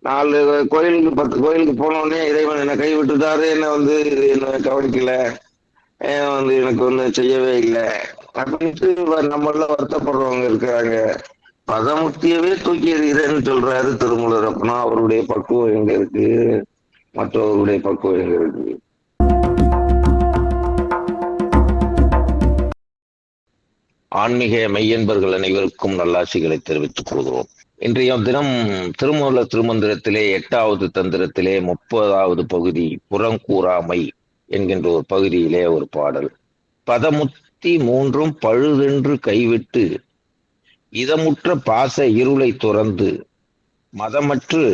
நாலு கோயிலுக்கு பத்து கோயிலுக்கு போனோடனே இறைவன் என்னை கைவிட்டுட்டாரு. என்ன வந்து என்ன கவனிக்கல. ஏன் வந்து எனக்கு ஒன்றும் செய்யவே இல்லை. அப்படின்ட்டு நம்மள வருத்தப்படுறவங்க இருக்கிறாங்க. பதமுக்தியவே தூக்கி எறிகிறேன்னு சொல்றாரு திருமூலர் அப்பனா. அவருடைய பக்குவம் எங்க இருக்கு? மற்றவருடைய பக்குவம் எங்க இருக்கு? ஆன்மீக மெய்யன்பர்கள் அனைவருக்கும் நல்லாசிகளை தெரிவித்துக் கொள்கிறோம். இன்றைய தினம் திருமூல திருமந்திரத்திலே எட்டாவது தந்திரத்திலே முப்பதாவது பகுதி புறங்கூறாமை என்கின்ற ஒரு பகுதியிலே ஒரு பாடல். பதமுத்தி மூன்றும் பழுதென்று கைவிட்டு இதமுற்ற பாச இருளை துறந்து மதமற்று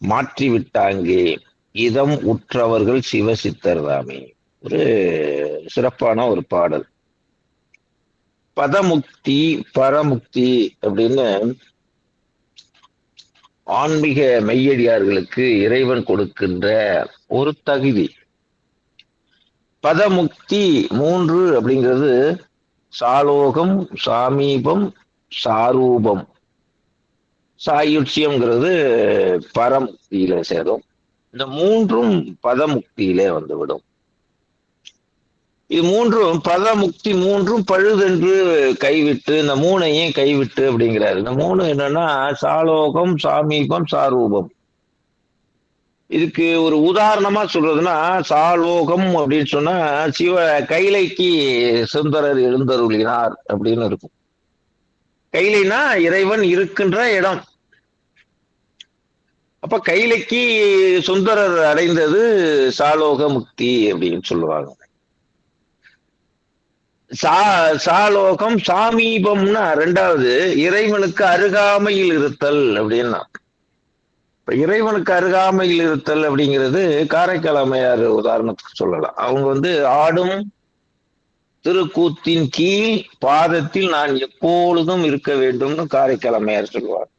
மாற்றிவிட்டாங்கே இதம் உற்றவர்கள் சிவசித்தர்தாமே ஒரு சிறப்பான ஒரு பாடல். பதமுக்தி பரமுக்தி அப்படின்னு ஆன்மீக மெய்யடியார்களுக்கு இறைவன் கொடுக்கின்ற ஒரு தகுதி. பதமுக்தி மூன்று அப்படிங்கிறது சாலோகம் சாமீபம் சாரூபம். சாயுட்சியம்ங்கிறது பரமுக்தியில சேரும். இந்த மூன்றும் பதமுக்தியிலே வந்துவிடும். இது மூன்றும் பதமுக்தி மூன்றும் பழுதென்று கைவிட்டு இந்த மூணையும் கைவிட்டு அப்படிங்கிறாரு. இந்த மூணு என்னன்னா சாலோகம் சாமீபம் சாரூபம். இதுக்கு ஒரு உதாரணமா சொல்றதுன்னா சாலோகம் அப்படின்னு சொன்னா சிவ கைலைக்கு சுந்தரர் எழுந்தருளினார் அப்படின்னு இருக்கும். கைலைனா இறைவன் இருக்கின்ற இடம். அப்ப கைலைக்கு சுந்தரர் அடைந்தது சாலோக முக்தி அப்படின்னு சொல்லுவாங்க. சா சாலோகம் சாமீபம்னா ரெண்டாவது இறைவனுக்கு அருகாமையில் இருத்தல் அப்படின்னா. இப்ப இறைவனுக்கு அருகாமையில் இருத்தல் அப்படிங்கிறது காரைக்கால் அம்மையார் உதாரணத்துக்கு சொல்லலாம். அவங்க வந்து ஆடும் திருக்கூத்தின் கீழ் பாதத்தில் நான் எப்பொழுதும் இருக்க வேண்டும்னு காரைக்கால் அம்மையார் சொல்லுவார்.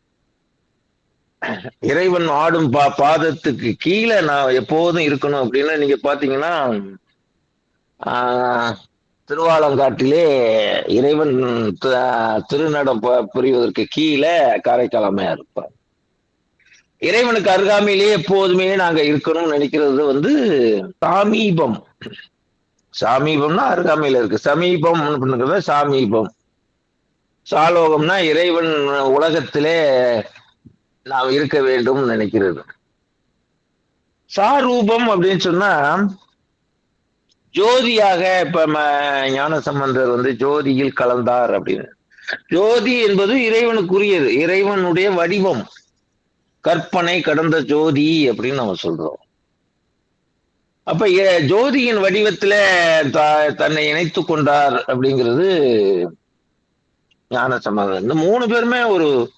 இறைவன் ஆடும் பா பாதத்துக்கு கீழே நான் எப்போதும் இருக்கணும் அப்படின்னு நீங்க பாத்தீங்கன்னா ஆஹ் திருவாலங்காட்டிலே இறைவன் திருநடம் புரிவதற்கு கீழே காரைக்கால் அம்மையார் இருப்பார். இறைவனுக்கு அருகாமையிலேயே எப்போதுமே நாங்க இருக்கணும்னு நினைக்கிறது வந்து சாமீபம். சாமீபம்னா அருகாமையில இருக்கு. சமீபம் அப்படிங்கிறது சாமீபம். சாலோகம்னா இறைவன் உலகத்திலே நாம் இருக்க வேண்டும் நினைக்கிறது. சாரூபம் அப்படின்னு சொன்னா ஜோதியாக இப்ப ஞான ஞானசம்பந்தர் வந்து ஜோதியில் கலந்தார் அப்படின்னு. ஜோதி என்பது இறைவனுக்குரியது. இறைவனுடைய வடிவம். கற்பனை கடந்த ஜோதி அப்படின்னு நம்ம சொல்றோம். அப்ப ஜோதியின் வடிவத்துல தன்னை இணைத்து கொண்டார் அப்படிங்கிறது ஞான ஞானசம்பந்தர். இந்த மூணு பேருமே ஒரு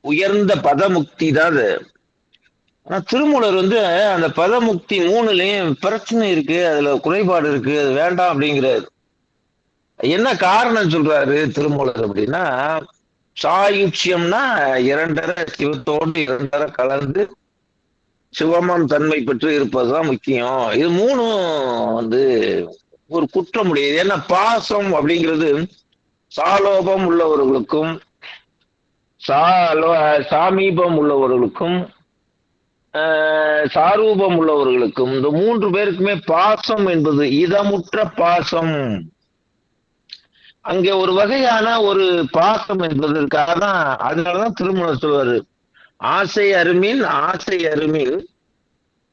உயர்ந்த பதமுக்தி தான் அது. ஆனா திருமூலர் வந்து அந்த பதமுக்தி மூணுலயும் பிரச்சனை இருக்கு அதுல குறைபாடு இருக்கு அது வேண்டாம் அப்படிங்கிறாரு. என்ன காரணம் சொல்றாரு திருமூலர் அப்படின்னா சாயுட்சியம்னா இரண்டரை சிவத்தோடு இரண்டரை கலந்து சிவமம் தன்மை பெற்று இருப்பதுதான் முக்கியம். இது மூணும் வந்து ஒரு குற்றம் முடியாது ஏன்னா பாசம் அப்படிங்கிறது சாலோபம் உள்ளவர்களுக்கும் சாலோ சாமீபம் உள்ளவர்களுக்கும் சாரூபம் உள்ளவர்களுக்கும் இந்த மூன்று பேருக்குமே பாசம் என்பது இதமுற்ற பாசம். அங்கே ஒரு வகையான ஒரு பாசம் என்பதற்காக தான் அதனாலதான் திருமணம் சொல்வாரு. ஆசை அருமின் ஆசை அருமின்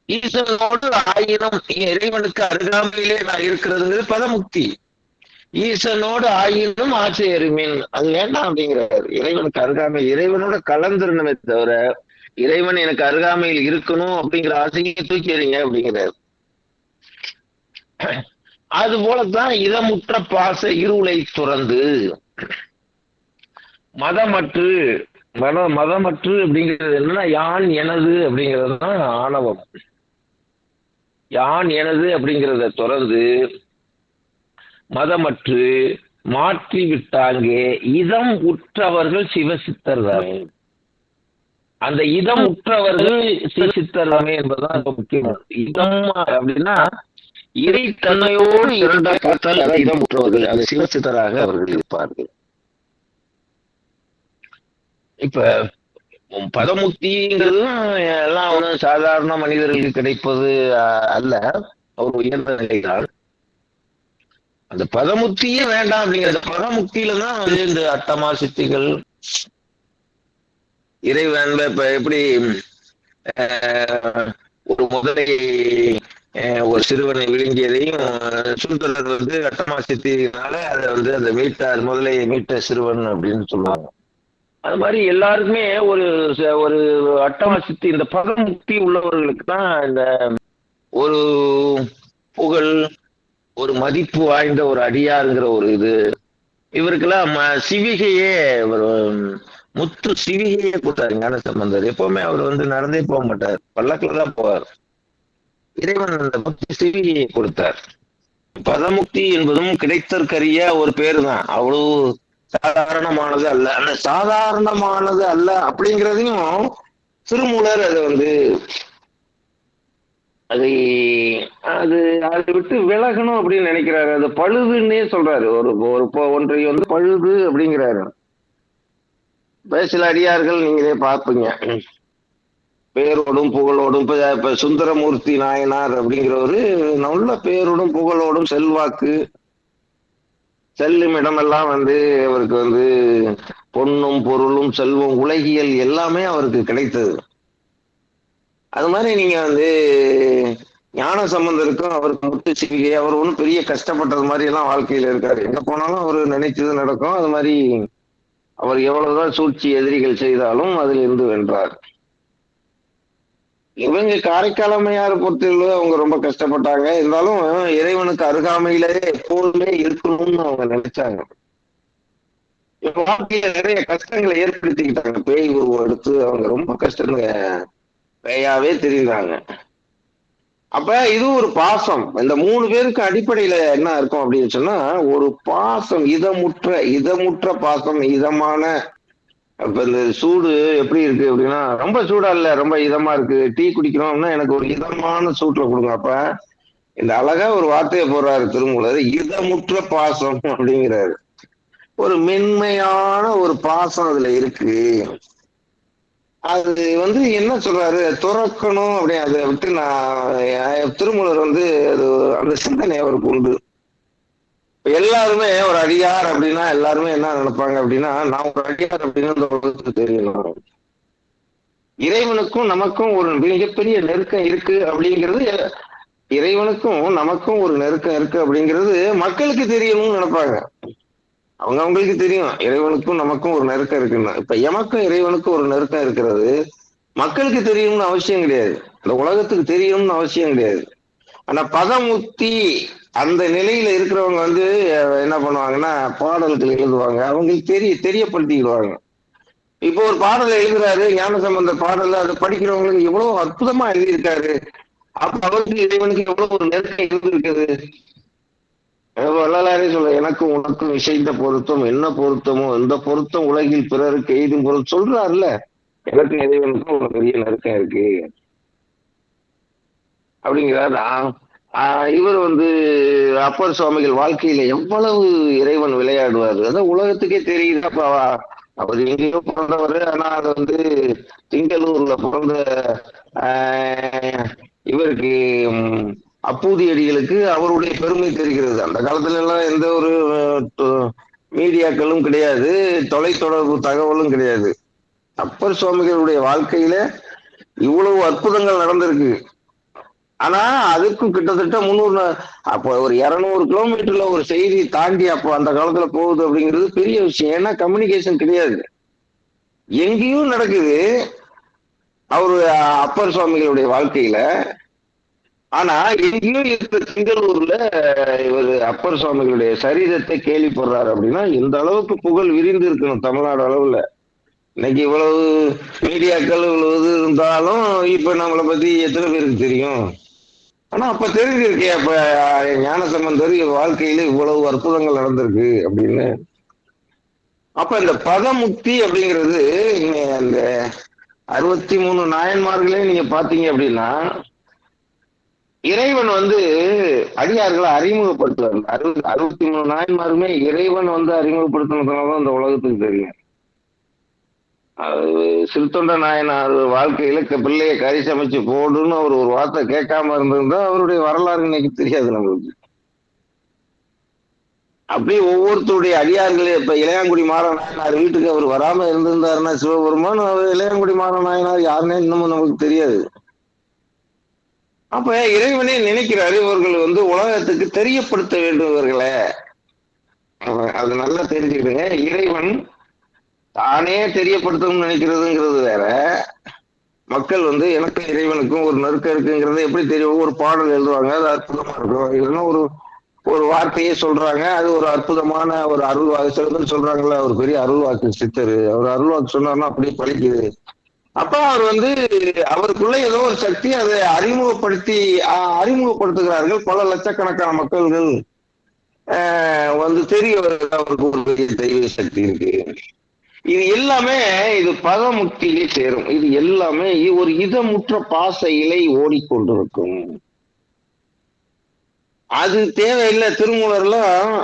ஈசனோடு ஆயினும் இறைவனுக்கு அருகாமையிலே நான் இருக்கிறதுங்கிறது பதமுக்தி. ஈசனோடு ஆயினும் ஆசை அருமின் அது வேண்டாம் அப்படிங்கிறார். இறைவனுக்கு அருகாமை இறைவனோட கலந்துருணுமே தவிர இறைவன் எனக்கு அருகாமையில் இருக்கணும் அப்படிங்கிற ஆசையை தூக்கி எறிங்க அப்படிங்கிறார். அது போலத்தான் இதமுற்ற பாச இருளை துறந்து மதமற்று மத மதமற்று அப்படிங்கிறது என்னன்னா யான் எனது அப்படிங்கிறது தான் ஆணவம். யான் எனது அப்படிங்கிறத துறந்து மதமற்று மாற்றி விட்டாங்கே இதம் உற்றவர்கள் சிவசித்தர் தானே அந்த இதம் உற்றவர்கள் சிவசித்தர் என்பதுதான் ரொம்ப முக்கியம் இதம் அப்படின்னா இறை தன்மையோடு இரண்டா பார்த்தால் அதை இதம் உற்றவர்கள் அது சிவசித்தராக அவர்கள் இருப்பார்கள். இப்ப பதமுக்திங்கிறது எல்லாம் வந்து சாதாரண மனிதர்களுக்கு கிடைப்பது அஹ், அல்ல. ஒரு உயர்ந்த நிலைதான். அந்த பதமுக்தியே வேண்டாம் அப்படிங்கிற பதமுக்தியில தான் வந்து இந்த அட்டமா சித்திகள் இறைவன் இப்ப எப்படி ஒரு முதலை அஹ், ஒரு சிறுவனை விழுங்கியதையும் சுந்தரர் வந்து அட்டமாசித்தினால அதை வந்து அந்த மீட்டார் முதலை மீட்ட சிறுவன் அப்படின்னு சொல்லுவாங்க. அது மாதிரி எல்லாருக்குமே ஒரு ச- ஒரு அட்டமாசித்தி இந்த பதமுக்தி உள்ளவர்களுக்கு தான் இந்த ஒரு புகழ் ஒரு மதிப்பு வாய்ந்த ஒரு அடியாருங்கிற ஒரு இது. இவருக்கெல்லாம் ம- சிவிகையே முத்து சிவிகையே கொடுத்தாரு ஞான சம்பந்தர். எப்பவுமே அவர் வந்து நடந்தே போக மாட்டார். பல்லக்கில் தான் போவார். இறைவன் அந்த முத்து சிவிகையை கொடுத்தார். பதமுக்தி என்பதும் கிடைத்தற்கரிய ஒரு பேரு தான் அவ்வளவு சாதாரணமானது அல்ல. அந்த சாதாரணமானது அல்ல அப்படிங்கிறதையும் திருமூலர் அதை வந்து அதை அது அதை விட்டு விலகணும் அப்படின்னு நினைக்கிறாரு. அது பழுதுன்னே சொல்றாரு. ஒரு ஒரு ஒன்றை வந்து பழுது அப்படிங்கிறாரு. சில அடியார்கள் நீங்களே பார்ப்பீங்க. பேரோடும் புகழோடும் இப்ப இப்ப சுந்தரமூர்த்தி நாயனார் அப்படிங்கிறவரு நல்ல பேரோடும் புகழோடும் செல்வாக்கு செல்லும் இடமெல்லாம் வந்து அவருக்கு வந்து பொன்னும் பொருளும் செல்வம் உலகியல் எல்லாமே அவருக்கு கிடைத்தது. அது மாதிரி நீங்க வந்து ஞான சம்பந்தருக்கும் அவருக்கு முத்து சிவிகை அவர் ஒன்றும் பெரிய கஷ்டப்பட்டது மாதிரி எல்லாம் வாழ்க்கையில இருக்காரு. எங்க போனாலும் அவர் நினைச்சது நடக்கும். அது மாதிரி அவர் எவ்வளவுதான் சூழ்ச்சி எதிரிகள் செய்தாலும் அதில் இருந்து வென்றார். இவங்க காரைக்காலமையார் பொறுத்தவரை அவங்க ரொம்ப கஷ்டப்பட்டாங்க. இருந்தாலும் இறைவனுக்கு அருகாமையிலே எப்போதுமே இருக்கணும்னு அவங்க நினைச்சாங்க. வாழ்க்கையில நிறைய கஷ்டங்களை ஏற்படுத்திக்கிட்டாங்க. பேய் உருவம் எடுத்து அவங்க ரொம்ப கஷ்டங்க பேயாவே தெரிந்தாங்க. அப்ப இது ஒரு பாசம். இந்த மூணு பேருக்கு அடிப்படையில என்ன இருக்கும் அப்படின்னு சொன்னா ஒரு பாசம் இதமுற்ற இதமுற்ற பாசம் இதமான இப்ப இந்த சூடு எப்படி இருக்கு அப்படின்னா ரொம்ப சூடா இல்ல ரொம்ப இதமா இருக்கு. டீ குடிக்கிறோம்னா எனக்கு ஒரு இதமான சூட்ல கொடுங்க. அப்ப இந்த அழகா ஒரு வார்த்தையை போடுறாரு திருமூலர் இதமுற்ற பாசம் அப்படிங்கிறாரு. ஒரு மென்மையான ஒரு பாசம் அதுல இருக்கு. அது வந்து என்ன சொல்றாரு? துறக்கணும் அப்படி அதை விட்டு நான் திருமூலர் வந்து அது அந்த சிந்தனை அவருக்கு உண்டு. எல்லாருமே ஒரு அடியார் அப்படின்னா எல்லாருமே என்ன நினைப்பாங்க அப்படின்னா நான் ஒரு அடியார் அப்படின்னு இந்த உலகத்துக்கு தெரியணும் இறைவனுக்கும் நமக்கும் ஒரு மிகப்பெரிய நெருக்கம் இருக்கு அப்படிங்கிறது இறைவனுக்கும் நமக்கும் ஒரு நெருக்கம் இருக்கு அப்படிங்கிறது மக்களுக்கு தெரியணும்னு நினைப்பாங்க. அவங்க அவங்களுக்கு தெரியும். இறைவனுக்கும் நமக்கும் ஒரு நெருக்கம் இருக்குன்னு. இப்ப எமக்கும் இறைவனுக்கும் ஒரு நெருக்கம் இருக்கிறது. மக்களுக்கு தெரியும்னு அவசியம் கிடையாது. இந்த உலகத்துக்கு தெரியணும்னு அவசியம் கிடையாது. ஆனா பதமுத்தி அந்த நிலையில இருக்கிறவங்க வந்து என்ன பண்ணுவாங்கன்னா பாடல்கள் எழுதுவாங்க. அவங்களுக்கு தெரிய தெரியப்படுத்திக்கிடுவாங்க. இப்போ ஒரு பாடலை எழுதுறாரு ஞான சம்பந்த பாடல் அதை படிக்கிறவங்களுக்கு எவ்வளவு அற்புதமா எழுதியிருக்காரு. அப்ப அவருக்கு இறைவனுக்கு எவ்வளவு ஒரு நெருக்கம் இருந்திருக்குது வரலாறு சொல்ல எனக்கும் உனக்கும் இசைந்த பொருத்தம் என்ன பொருத்தமோ இந்த பொருத்தம் உலகில் பிறருக்கு எய்தும் பொருள் சொல்றாருல்ல. எனக்கு இறைவனுக்கும் ஒரு பெரிய நெருக்கம் இருக்கு. அப்படிங்கிறாரா. இவர் வந்து அப்பர் சுவாமிகள் வாழ்க்கையில எவ்வளவு இறைவன் விளையாடுவார். அதான் உலகத்துக்கே தெரியுது. அப்ப அவர் எங்கேயோ பிறந்தவர். ஆனா அது வந்து திங்களூர்ல பிறந்த ஆஹ், இவருக்கு அப்பூதியடிகளுக்கு அவருடைய பெருமை தெரிகிறது. அந்த காலத்துல எல்லாம் எந்த ஒரு மீடியாக்களும் கிடையாது. தொலைத்தொடர்பு தகவலும் கிடையாது. அப்பர் சுவாமிகளுடைய வாழ்க்கையில இவ்வளவு அற்புதங்கள் நடந்திருக்கு. ஆனா அதுக்கும் கிட்டத்தட்ட முந்நூறு அப்போ ஒரு இருநூறு கிலோமீட்டர்ல ஒரு செய்தி தாண்டி அப்போ அந்த காலத்துல போகுது அப்படிங்கிறது பெரிய விஷயம். ஏன்னா கம்யூனிகேஷன் கிடையாது. எங்கேயும் நடக்குது. அவரு அப்பர் சுவாமிகளுடைய வாழ்க்கையில ஆனா இன்னும் இந்த சிங்களூர்ல இவர் அப்பர் சுவாமிகளுடைய சரீரத்தை கேள்விப்படுறாரு அப்படின்னா இந்த அளவுக்கு புகழ் விரிந்து இருக்கணும் தமிழ்நாடு அளவுல. இன்னைக்கு இவ்வளவு மீடியாக்கள் இவ்வளவு இருந்தாலும் இப்ப நம்மளை பத்தி எத்தனை பேருக்கு தெரியும்? ஆனா அப்ப தெரிஞ்சிருக்கே அப்ப ஞான சம்பந்தர் வாழ்க்கையில இவ்வளவு அற்புதங்கள் நடந்திருக்கு அப்படின்னு. அப்ப இந்த பதமுக்தி அப்படிங்கிறது நீங்க அந்த அறுபத்தி மூணு நாயன்மார்களே நீங்க பாத்தீங்க அப்படின்னா இறைவன் வந்து அடியார்களை அறிமுகப்படுத்துவார். அறுபது அறுபத்தி மூணு நாயன்மாருமே இறைவன் வந்து அறிமுகப்படுத்தினதுனாலதான் இந்த உலகத்துக்கு தெரியும். அது சிறுத்தொண்ட நாயனார் வாழ்க்கையில பிள்ளைய கறி சமைச்சு போடுன்னு அவர் ஒரு வார்த்தை கேட்காம இருந்திருந்தா அவருடைய வரலாறு இன்னைக்கு தெரியாது நம்மளுக்கு. அப்படியே ஒவ்வொருத்தருடைய அடியார்களே இப்ப இளையாங்குடி மாறநாயனார் வீட்டுக்கு அவர் வராம இருந்திருந்தாருன்னா சிவபெருமான் அவர் இளையாங்குடி மாறநாயனார் யாருன்னே இன்னமும் நமக்கு தெரியாது. அப்ப இறைவனே நினைக்கிறாரு இவர்கள் வந்து உலகத்துக்கு தெரியப்படுத்த வேண்டியவர்களே அவ- அது நல்லா தெரிஞ்சுக்கிடுங்க. இறைவன் தானே தெரியப்படுத்தணும்னு நினைக்கிறதுங்கிறது வேற. மக்கள் வந்து எனக்கும் இறைவனுக்கும் ஒரு நெருக்கம் இருக்குங்கிறத எப்படி தெரியும்? ஒரு பாடல் எழுதுவாங்க அது அற்புதமா இருக்கும். இல்லைன்னா ஒரு ஒரு வார்த்தையே சொல்றாங்க அது ஒரு அற்புதமான ஒரு அருள் வாக்கு சில பேர் சொல்றாங்கல்ல ஒரு பெரிய அருள் வாக்கு சித்தர். அவர் அருள் வாக்கு சொன்னார்னா அப்படியே பழிக்குது. அப்ப அவர் வந்து அவருக்குள்ள ஏதோ ஒரு சக்தி அதை அறிமுகப்படுத்தி ஆஹ், அறிமுகப்படுத்துகிறார்கள். பல லட்சக்கணக்கான மக்கள்கள் ஆஹ், வந்து தெரிய அவருக்கு ஒரு தெய்வ சக்தி இருக்கு. இது எல்லாமே இது பதமுக்தியிலே சேரும். இது எல்லாமே ஒரு இதமுற்ற பாச இலை ஓடிக்கொண்டிருக்கும். அது தேவையில்லை. திருமூலர்ல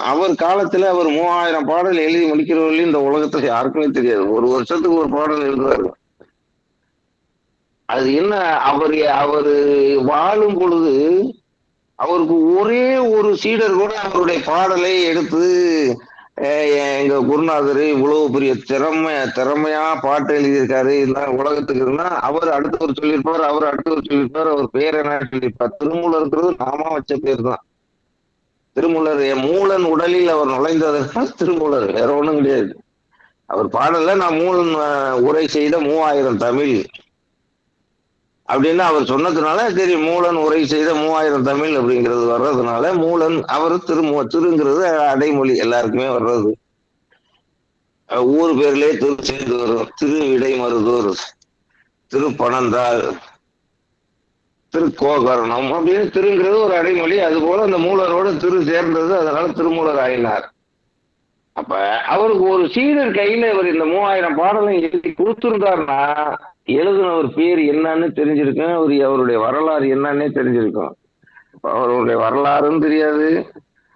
அவர் காலத்துல அவர் மூவாயிரம் பாடல் எழுதி முடிக்கிறவர்களையும் இந்த உலகத்துல யாருக்குமே தெரியாது. ஒரு வருஷத்துக்கு ஒரு பாடல் எழுதுவார்கள். அது என்ன அவர் அவரு வாழும் பொழுது அவருக்கு ஒரே ஒரு சீடர் கூட அவருடைய பாடலை எடுத்து எங்க குருநாதர் இவ்வளவு பெரிய திறமை திறமையா பாட்டு எழுதியிருக்காரு இதுதான் உலகத்துக்கு இருந்தா அவர் அடுத்தவர் சொல்லியிருப்பார் அவர் அடுத்தவர் சொல்லியிருப்பார் அவர் பேர் என்ன சொல்லியிருப்பார்? திருமூலருங்கிறது நாமா வச்ச பேர் தான். திருமூலர் என் மூலன் உடலில் அவர் நுழைந்ததனால் திருமூலர் வேற ஒண்ணும் கிடையாது. அவர் பாடல நான் மூலன் உரை செய்த மூவாயிரம் தமிழ். அப்படின்னு அவர் சொன்னதுனால சரி மூலன் உரை செய்த மூவாயிரம் தமிழ் அப்படிங்கிறது வர்றதுனால மூலன் அவர் திருமு திருங்கிறது அடைமொழி எல்லாருக்குமே வர்றது. ஊர் பேர்லயே திரு சேர்ந்து வரும் திரு இடைமருதூர் திருப்பனந்தாள் திருக்கோகரணம் அப்படின்னு திருங்கிறது ஒரு அடைமொழி. அது போல அந்த மூலரோட திரு சேர்ந்தது அதனால திருமூலர் ஆயினார். அப்ப அவருக்கு ஒரு சீடர் கையில இவர் இந்த மூவாயிரம் பாடலை எழுதி கொடுத்திருந்தாருன்னா எழுதினவர் பேர் என்னன்னு தெரிஞ்சிருக்கும் அவர் அவருடைய வரலாறு என்னன்னே தெரிஞ்சிருக்கும். அவருடைய வரலாறும் தெரியாது.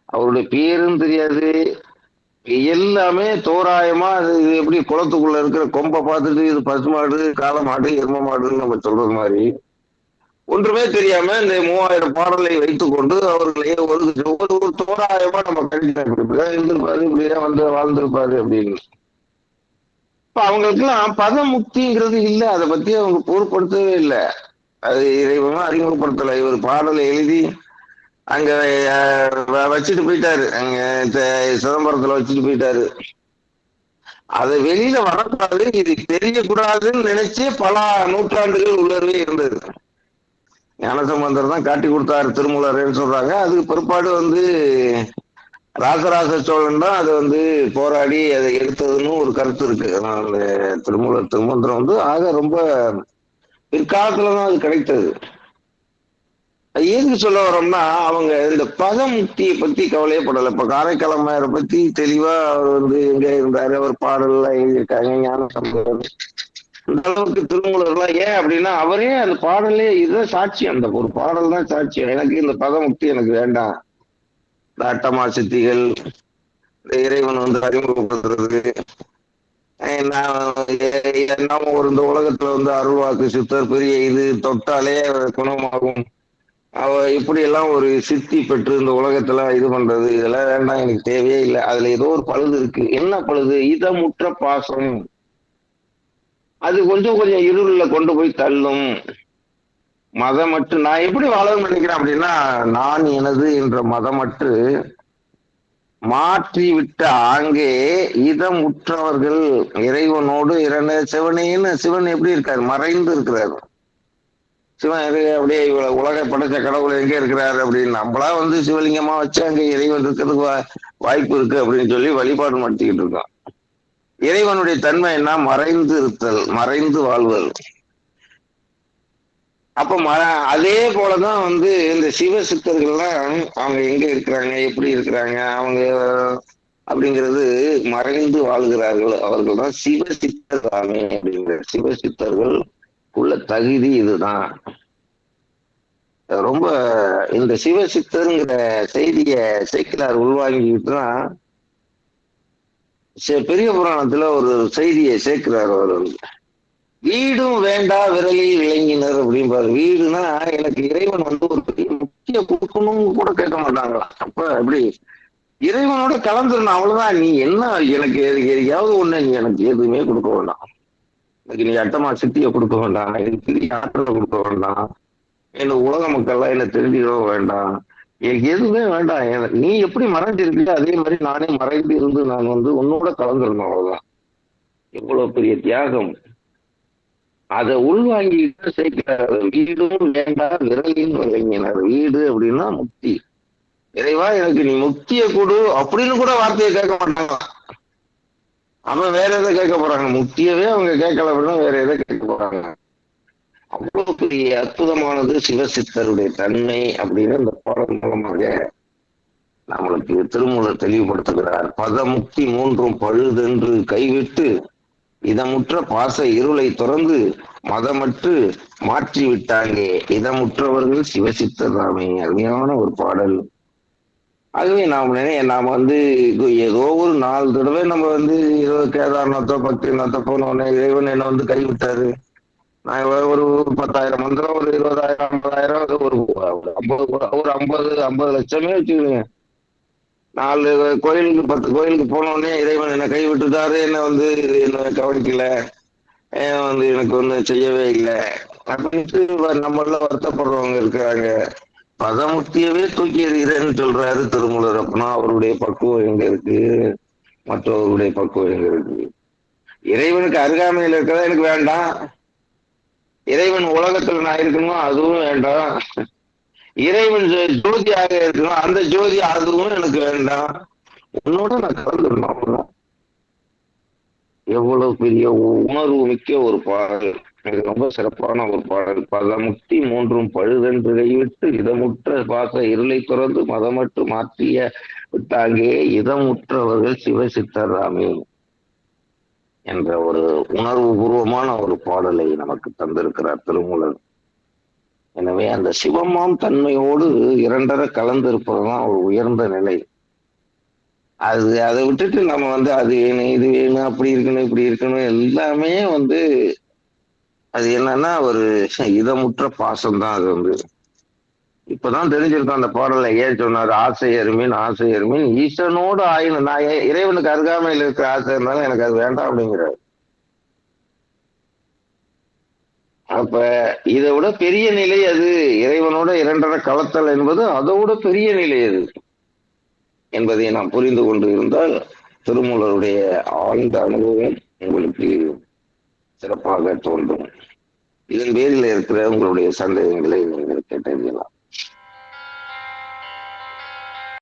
அவருடைய பேரும் தெரியாது. எல்லாமே தோராயமா அது இது எப்படி குளத்துக்குள்ள இருக்கிற கொம்பை பார்த்துட்டு இது பசு மாடு காளை மாடு எரும மாடுன்னு நம்ம சொல்றது மாதிரி. ஒன்றுமே தெரியாம இந்த மூவாயிரம் பாடலை வைத்துக்கொண்டு அவர்களே ஒரு ஒரு ஒரு தோராயமா நம்ம கணிக்கிறோம் இப்படி இப்படிதான் இருந்திருப்பாரு இப்படிதான் வந்து வாழ்ந்திருப்பாரு அப்படின்னு. இப்ப அவங்களுக்குலாம் பதமுக்திங்கிறது இல்ல. அதை பத்தி அவங்க பொருட்படுத்தவே இல்லை. அது இறைவனும் அறிமுகப்படுத்தல. இவர் பாடலை எழுதி அங்க வ- வச்சுட்டு போயிட்டாரு. அங்க சிதம்பரத்துல வச்சுட்டு போயிட்டாரு. அது வெளியில வரக்கூடாது. இது தெரியக்கூடாதுன்னு நினைச்சு பல நூற்றாண்டுகள் உள்ளவே இருந்தது. ஞானசம்பந்தர் தான் காட்டி கொடுத்தாரு திருமூலர்னு சொல்றாங்க. அதுக்கு பிற்பாடு வந்து ராசராச சோழன் தான் அதை வந்து போராடி அதை எடுத்ததுன்னு ஒரு கருத்து இருக்கு. ஆனா அந்த திருமூலர் திருமந்திரம் வந்து ஆக ரொம்ப பிற்காலத்துலதான் அது கிடைத்தது. எதுக்கு சொல்ல வரோம்னா அவங்க இந்த பத முக்தியை பத்தி கவலையப்படலை. இப்ப காரைக்காலமையரை பத்தி தெளிவா அவர் வந்து எங்க இருந்தாரு அவர் பாடல்லாம் எழுதியிருக்காங்க ஞான சம்பவம். இந்த அளவுக்கு திருமூலர்லாம் ஏன் அப்படின்னா அவரே அந்த பாடலே இதுதான் சாட்சி. அந்த ஒரு பாடல் தான் சாட்சியம் எனக்கு இந்த பதமுக்தி எனக்கு வேண்டாம். இந்த அட்டமா சித்திகள் இந்த இறைவன் வந்து அறிமுகப்படுத்துறது. நான் ஒரு இந்த உலகத்துல வந்து அருள்வாக்கு சித்தர் பெரிய இது தொட்டாலே குணமாகும். அவ இப்படி எல்லாம் ஒரு சித்தி பெற்று இந்த உலகத்துல இது பண்றது இதெல்லாம் வேண்டாம் எனக்கு தேவையே இல்லை. அதுல ஏதோ ஒரு பழுது இருக்கு. என்ன பழுது? இதமுற்ற பாசம். அது கொஞ்சம் கொஞ்சம் இருளில் கொண்டு போய் தள்ளும். மதமற்று நான் எப்படி வாழவும் நினைக்கிறேன் அப்படின்னா நான் எனது என்ற மதமற்று மாற்றி விட்ட ஆங்கே இதம் உற்றவர்கள் இறைவனோடு இரண்டு சிவனேன்னு சிவன் எப்படி இருக்காரு? மறைந்து இருக்கிறாரு. சிவன் அப்படியே இவ்வளவு உலக படைச்ச கடவுள் எங்க இருக்கிறாரு அப்படின்னு. நம்மளா வந்து சிவலிங்கமா வச்சு அங்க இறைவன் இருக்கிறதுக்கு வா- வாய்ப்பு இருக்கு அப்படின்னு சொல்லி வழிபாடு நடத்திக்கிட்டு இருக்கோம். இறைவனுடைய தன்மை என்ன? மறைந்து இருத்தல் மறைந்து வாழ்வது. அப்ப ம அதே போலதான் வந்து இந்த சிவ சித்தர்கள்லாம் அவங்க எங்க இருக்கிறாங்க எப்படி இருக்கிறாங்க அவங்க அப்படிங்கிறது மறைந்து வாழ்கிறார்கள். அவர்கள் தான் சிவ சித்தர் தாமே அப்படிங்கிற சிவ சித்தர்கள் உள்ள தகுதி இதுதான். ரொம்ப இந்த சிவ சித்தருங்கிற செய்திய சேக்கிலார் உள்வாங்கிட்டு தான் பெரிய புராணத்துல ஒரு செய்தியை சேர்க்கிறார் அவர் வந்து வீடும் வேண்டா விரலில் விளங்கினர் அப்படிம்பாரு. வீடுனா எனக்கு இறைவன் வந்து ஒரு பெரிய முக்கிய கொடுக்கணும்னு கூட கேட்க மாட்டாங்களாம் அப்ப எப்படி? இறைவனோட கலந்துடணும் அவ்வளவுதான். நீ என்ன எனக்கு எது- எதையாவது ஒண்ணு நீ எனக்கு எதுவுமே கொடுக்க வேண்டாம். எனக்கு நீ அட்டமா சித்திய கொடுக்க வேண்டாம் எனக்கு பெரிய ஆற்றலை கொடுக்க வேண்டாம். என்ன உலக மக்கள்லாம் என்ன தெரிஞ்சுக்க வேண்டாம். எனக்கு எதுவுமே வேண்டாம். நீ எப்படி மறைஞ்சிருக்கியோ அதே மாதிரி நானே மறைந்து இருந்து நான் வந்து உன்னோட கலந்துடணும் அவ்வளவுதான். எவ்வளவு பெரிய தியாகம். அதை உள்வாங்கிட்டு சேர்க்கிறார். வீடும் வேண்டாம் விரலின் வழங்கினார். வீடு அப்படின்னா முக்தி. இறைவா எனக்கு நீ முக்திய கொடு அப்படின்னு கூட வார்த்தையை கேட்க மாட்டாங்க. அவன் வேற எதை கேட்க போறாங்க? முக்தியவே அவங்க கேட்கல அப்படின்னா வேற எதை கேட்க போறாங்க? அவ்வளவு பெரிய அற்புதமானது சிவசித்தருடைய தன்மை அப்படின்னு இந்த பாடல் மூலமாக நம்மளுக்கு திருமூலர் தெளிவுபடுத்துகிறார். பதமுக்தி மூன்றும் பழுதென்று கைவிட்டு இதமுற்ற பாச இருளை துறந்து மதமற்று மாற்றி விட்டாங்கே இதமுற்றவர்கள் சிவசித்ததாமே. அருமையான ஒரு பாடல். ஆகவே நாம் நினைய நாம் வந்து ஏதோ ஒரு நாலு தடவை நம்ம வந்து ஏதோ கேதார்நாத்தோ பக்திநாத்தோ போனோடனே இறைவன் என்ன வந்து கைவிட்டாரு. நான் ஒரு ஒரு பத்தாயிரம் மந்திரம் ஒரு இருபதாயிரம் ஐம்பதாயிரம் அது ஒரு ஒரு ஐம்பது ஒரு ஐம்பது ஐம்பது லட்சமே வச்சுக்கோங்க. நாலு கோயிலுக்கு பத்து கோயிலுக்கு போனோடனே இறைவன் என்னை கைவிட்டுட்டாரு. என்ன வந்து என்ன கவனிக்கல. ஏன் வந்து எனக்கு ஒன்றும் செய்யவே இல்லை. அப்படின்ட்டு நம்மள வருத்தப்படுறவங்க இருக்கிறாங்க. பதமுக்தியவே தூக்கி எறிகிறேன்னு சொல்றாரு திருமூலர் அப்பனா. அவருடைய பக்குவம் எங்க இருக்கு? மற்றவருடைய பக்குவம் எங்க இருக்கு? இறைவனுக்கு அருகாமையில் இருக்கிறதா எனக்கு வேண்டாம். இறைவன் உலகத்துல நான் இருக்கணும்? அதுவும் வேண்டாம். இறைவன் ஜோ- ஜோதியாக இருக்கணும். அந்த ஜோதி அதுவும் எனக்கு வேண்டாம். உன்னோட நான் கலந்துடணும் எவ்வளவு பெரிய உணர்வு மிக்க ஒரு பாடல். எனக்கு ரொம்ப சிறப்பான ஒரு பாடல். பதமுக்தி மூன்றும் பழுதென்று கைவிட்டு இதமுற்ற பாச இருளை துறந்து மதமற்று மாற்றிய விட்டாங்கே இதமுற்றவர்கள் சிவசித்தராமே என்ற ஒரு உணர்வு பூர்வமான ஒரு பாடலை நமக்கு தந்திருக்கிறார் திருமூலர். எனவே அந்த சிவமாம் தன்மையோடு இரண்டரை கலந்து இருப்பதுதான் ஒரு உயர்ந்த நிலை. அது அதை விட்டுட்டு நம்ம வந்து அது வேணும் இது வேணும் அப்படி இருக்கணும் இப்படி இருக்கணும் எல்லாமே வந்து அது என்னன்னா ஒரு இதமுற்ற பாசம் தான் அது வந்து. இப்பதான் தெரிஞ்சிருக்கோம் அந்த பாடலை ஏன் சொன்னார் ஆசை அருமீன் ஆசை அருமீன் ஈசனோடு ஆயினும் நான் ஏ- இறைவனுக்கு அருகாமையில் இருக்கிற ஆசை இருந்தாலும் எனக்கு அது வேண்டாம் அப்படிங்கிறார். அப்ப இதை விட பெரிய நிலை அது. இறைவனோட இரண்டரை கலத்தல் என்பது அதோட பெரிய நிலை அது என்பதை நாம் புரிந்து கொண்டு இருந்தால் திருமூலருடைய ஆழ்ந்த அனுபவம் உங்களுக்கு சிறப்பாக தோன்றும். இதன் பேரில் இருக்கிற உங்களுடைய சந்தேகங்களை நீங்கள் கேட்டறியலாம்.